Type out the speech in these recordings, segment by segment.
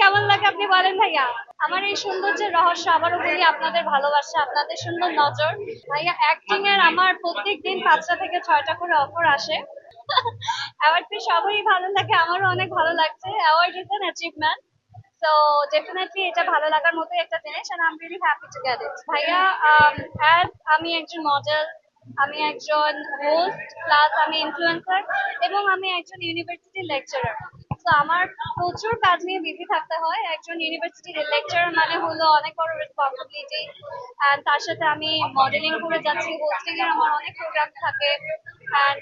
কেমন লাগে আপনি বলেন ভাইয়া? আমার এই সৌন্দর্যের রহস্য আবারও বলি, আপনাদের ভালোবাসা, আপনাদের সুন্দর নজর। ভাইয়া অ্যাক্টিং এর আমার প্রত্যেক দিন পাঁচটা থেকে ছয়টা করে অফার আসে। অ্যাওয়ার্ড পেয়ে সবারই ভালো লাগে, আমারও অনেক ভালো লাগছে। Award is an achievement so definitely এটা ভালো লাগার মতো একটা জিনিস and I am happy to get it ভাইয়া অ্যাজ আমি একজন মডেল আমি একজন হোস্ট প্লাস আমি ইনফ্লুয়েন্সার এবং আমি একজন ইউনিভার্সিটি লেকচারার তো আমার প্রচুর কাজ নিয়ে বিজি থাকতে হয়। একজন ইউনিভার্সিটি লেকচারার মানে হলো অনেক বড় রেসপন্সিবিলিটি তার সাথে আমি মডেলিং করে যাচ্ছি হোস্টিং এর আমার অনেক প্রোগ্রাম থাকে।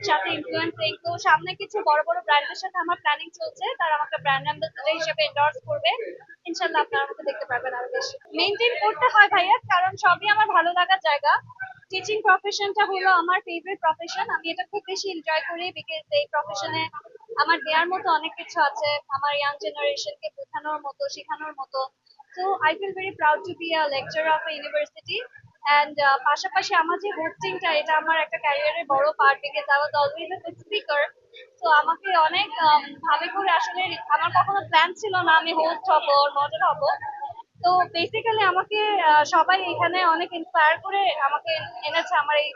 সাথে ইনফ্লুয়েন্সিং তো সামনে কিছু বড় বড় ব্র্যান্ডের সাথে আমার প্ল্যানিং চলছে। তারা আমাকে ব্র্যান্ড হিসেবে এন্ডোর্স করবে। ইনশাল্লাহ আপনারা আমাকে দেখতে পারবেন আরও বেশি। মেনটেন করতে হয় ভাইয়া, কারণ সবই আমার ভালো লাগার জায়গা। টিচিং প্রফেশনটা হলো আমার ফেভারিট প্রফেশন আমি এটা খুব বেশি এনজয় করি বিকজ এই প্রফেশনে আমার দেওয়ার মতো অনেক কিছু আছে আমার ইয়াং জেনারেশনকে বোঝানোর মতো শেখানোর মতো। তো I feel very proud to be a lecturer of university and পাশাপাশি আমার যে হোস্টিংটা এটা আমার একটা ক্যারিয়ারের বড় part because I was always a speaker তো আমাকে অনেক um, ভাবে করে আসলে আমার কখনো প্ল্যান ছিল না আমি হোস্ট হব মডেল হব। তো বেসিক্যালি আমাকে আহ, সবাই এখানে অনেক ইন্সপায়ার করে আমাকে এনেছে আমার এই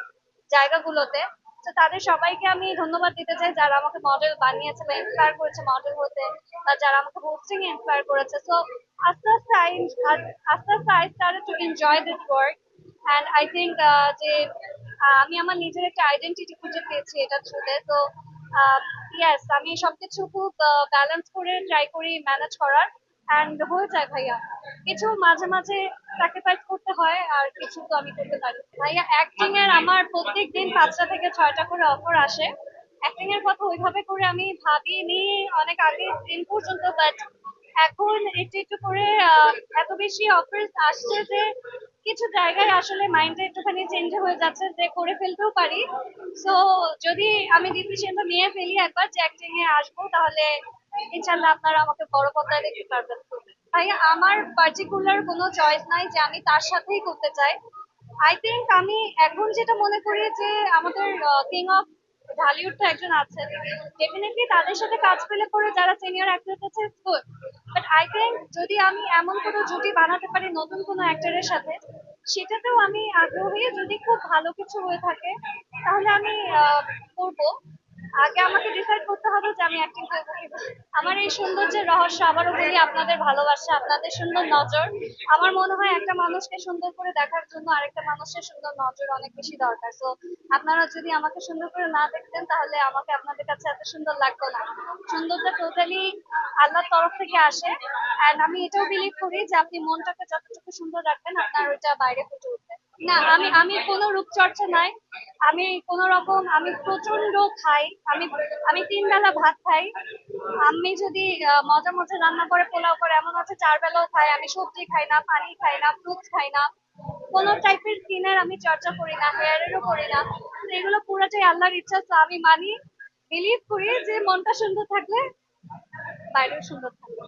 জায়গাগুলোতে। তো তাদের সবাইকে আমি ধন্যবাদ দিতে চাই যারা আমাকে মডেল বানিয়েছে বা ইন্সপায়ার করেছে মডেল হতে বা যারা আমাকে হোস্টিং ইন্সপায়ার করেছে। সো আস্তে আস্তে আই আস্তে আস্তে I to enjoy this work and I think যে আমি আমার নিজের একটা আইডেন্টিটি খুঁজে পেয়েছি এটা থ্রুতে তো ইয়েস আমি সবকিছু খুব ব্যালেন্স করে ট্রাই করি ম্যানেজ করার। অ্যান্ড হয়ে যায় ভাইয়া। কিছু মাঝে মাঝে স্যাক্রিফাইস করতে হয়, আর কিছু তো আমি করতে পারি। ভাইয়া অ্যাক্টিং এর আমার প্রত্যেক দিন পাঁচটা থেকে ছয়টা করে অফার আসে। অ্যাক্টিং এর কথা ওইভাবে করে আমি ভাবিনি অনেক আগে দিন পর্যন্ত বাট এখন একটু একটু করে এত বেশি অফার আসছে যে কিছু জায়গায় আসলে মাইন্ডটা একটুখানি চেঞ্জ হয়ে যাচ্ছে যে করে ফেলতেও পারি। সো যদি আমি ডিসিশনটা নিয়ে ফেলি একবার যে অ্যাক্টিং এ আসব, তাহলে ইনশাল্লাহ আপনারা আমাকে বড় পর্দায় দেখতে পারবেন। ভাই, আমার পার্টিকুলার কোনো চয়েস নাই যে আমি তার সাথেই করতে চাই। আই থিঙ্ক আমি এখন যেটা মনে করি যে আমাদের কিং অফ ঢালিউড তো একজন আছেন। ডেফিনেটলি তাদের সাথে কাজ পেলে পরে যারা সিনিয়র অ্যাক্টর আছে বাট আই থিঙ্ক যদি আমি এমন কোনো জুটি বানাতে পারি নতুন কোনো অ্যাক্টরের সাথে, সেটাতেও আমি আগ্রহী। যদি খুব ভালো কিছু হয়ে থাকে, তাহলে আমি করব। আগে আমাকে ডিসাইড করতে হবে যে আমি অ্যাক্টিং করব আমার এই সৌন্দর্যের রহস্য আবারও বলি, আপনাদের ভালোবাসা, আপনাদের সুন্দর নজর। আমার মনে হয় একটা মানুষকে সুন্দর করে দেখার জন্য আরেকটা মানুষের সুন্দর নজর অনেক বেশি দরকার। তো আপনারা যদি আমাকে সুন্দর করে না দেখতেন, তাহলে আমাকে আপনাদের কাছে এত সুন্দর লাগতো না। সুন্দরটা টোটালি আল্লাহর তরফ থেকে আসে। এন্ড আমি এটাও বিলিভ করি যে আপনি মনটাকে যতটুকু সুন্দর রাখবেন, আপনার ওইটা বাইরে ফুটে না, আমি আমি কোনো রূপচর্চা নাই। আমি কোন রকম, আমি প্রচণ্ড খাই। আমি আমি তিন বেলা ভাত খাই। আমি যদি মজা মজা রান্না করে, পোলাও করে, এমন আছে চার বেলাও খাই আমি সবজি খাই না, পানি খাই না ফ্রুট খাই না। কোনো টাইপের স্কিনের আমি চর্চা করি না হেয়ারেরও করি না। তো এগুলো পুরোটাই আল্লাহর ইচ্ছা, তো আমি মানি বিলিভ করি যে মনটা সুন্দর থাকলে বাইরেও সুন্দর থাকবে।